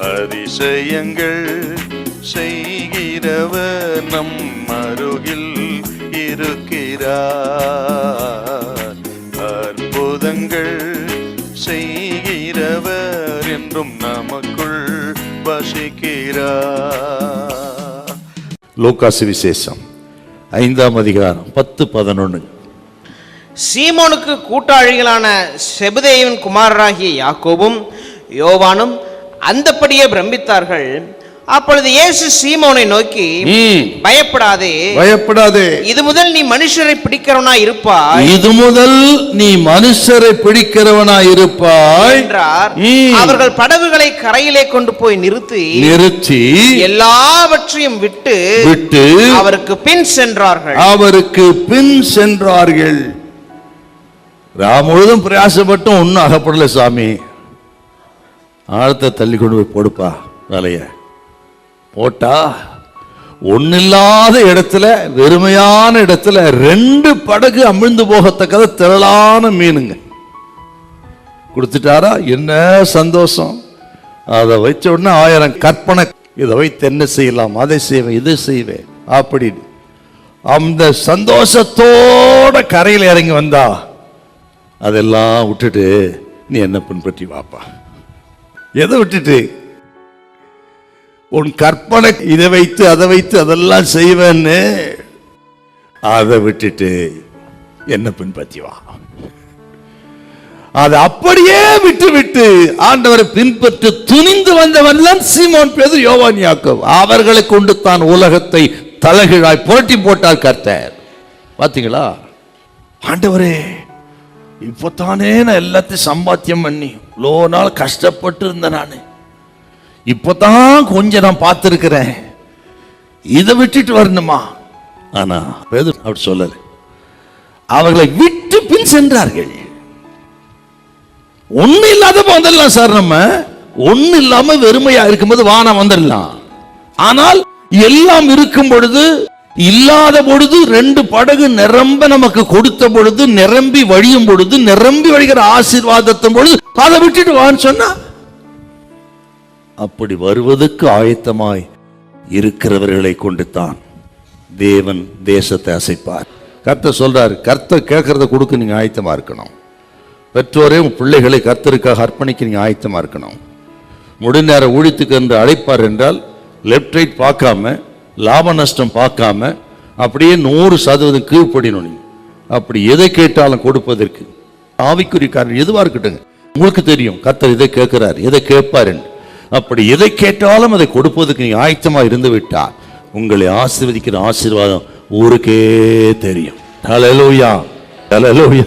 அதிசயங்கள் செய்கிறவர் நம் அருகில் இருக்கிறார். அற்புதங்கள் செய்கிறவர் என்றும் நமக்குள் வசிக்கிறார். லூக்காசு விசேஷம் ஐந்தாம் அதிகாரம் பத்து பதினொன்று சீமோனுக்கு கூட்டாளிகளான செபுதேவின் குமாரராகிய யாக்கோபும் யோவானும் அந்தப்படியே பிரமித்தார்கள். அப்பொழுது இயேசு சீமோனை நோக்கி பயப்படாதே. பயப்படாதே. இது முதல் நீ மனுஷரை பிடிக்கிறவனா இருப்பாய். இது முதல் நீ மனுஷரை பிடிக்கிறவனாய் இருப்பாய். என்றார். அவர்கள் படகுகளை கரையிலே கொண்டு போய் நிறுத்தி நிறுத்தி எல்லாவற்றையும் விட்டு விட்டு அவருக்கு பின் சென்றார்கள். அவருக்கு பின் சென்றார்கள். ராம் முழுதும் பிரயாசப்பட்டும் ஒன்றும் அகப்படல சாமி. ஆழத்தை தள்ளி கொண்டு போய் போடுப்பா வேலையை. போட்டா ஒன்னில்லாத இடத்துல வெறுமையான இடத்துல ரெண்டு படகு அமிழ்ந்து போகத்தக்கத திரளான மீனுங்க. கொடுத்துட்டாரா? என்ன சந்தோஷம். அதை வச்ச உடனே ஆயிரம் கற்பனை. இதை வைத்து என்ன செய்யலாம்? அதை செய்வேன் இதை செய்வேன் அப்படின்னு. அந்த சந்தோஷத்தோட கரையில் இறங்கி வந்தா அதெல்லாம் விட்டுட்டு நீ என்ன பின்பற்றி வாப்பா? எதை விட்டுட்டு? உன் கற்பனை இதை வைத்து அதை வைத்து அதெல்லாம் செய்வேன்னு. அதை விட்டுட்டு என்ன பின்பற்றி வா. அதை அப்படியே விட்டு விட்டு ஆண்டவரை பின்பற்று துணிந்து வந்தவன் தான் சீமோன் பேது யோவான் யாக்கோப். அவர்களை கொண்டு தான் உலகத்தை தலைகீழாய் புரட்டி போட்டார் கர்த்தர். பாத்தீங்களா? ஆண்டவரே இப்போத்தானே நான் எல்லாத்தையும் சம்பாத்தியம் பண்ணி இவ்வளோ நாள் கஷ்டப்பட்டு இருந்தேன் நான். இப்போதான் கொஞ்சம் நான் பார்த்துருக்கிறேன். இதை விட்டுட்டு வரணுமா? ஆனா பேது அப்படி சொல்லல. அவர்களை விட்டு பின் சென்றார்கள். ஒண்ணு இல்லாத வந்துடலாம் சார் நம்ம. ஒண்ணு இல்லாம வெறுமையா இருக்கும்போது வானம் வந்துடலாம். ஆனால் எல்லாம் இருக்கும் பொழுது இல்லாத பொழுது ரெண்டு படகு நிரம்ப நமக்கு கொடுத்த பொழுது நிரம்பி வழியும் பொழுது நிரம்பி வழிகிற ஆசீர்வாதத்தின் பொழுது அதை விட்டுட்டு வான்னு சொன்னா அப்படி வருவதற்கு ஆயத்தமாய் இருக்கிறவர்களை கொண்டு தான் தேவன் தேசத்தை அசைப்பார். கர்த்தர் சொல்றாரு கர்த்தர் கேட்கறத கொடுக்க நீங்க ஆயத்தமா இருக்கணும். பெற்றோரே உன் பிள்ளைகளை கர்த்தருக்காக அர்ப்பணிக்க நீங்க ஆயத்தமா இருக்கணும். முடிநேர ஊழித்துக்கு என்று அழைப்பார் என்றால் லெஃப்ட் ரைட் பார்க்காம லாப நஷ்டம் பார்க்காம அப்படியே நூறு சதவீதம் கீழ்ப்படினோம் நீங்க அப்படி எதை கேட்டாலும் கொடுப்பதற்கு. ஆவிக்குரிய காரணம் எதுவாக இருக்கட்டும் உங்களுக்கு தெரியும் கத்தர் இதை கேட்கிறார் எதை கேட்பார் அப்படி எதை கேட்டாலும் அதை கொடுப்பதற்கு நீ ஆயத்தமாக இருந்து விட்டால் உங்களை ஆசீர்வதிக்கிற ஆசீர்வாதம் ஊருக்கே தெரியும். ஹalleluya ஹalleluya.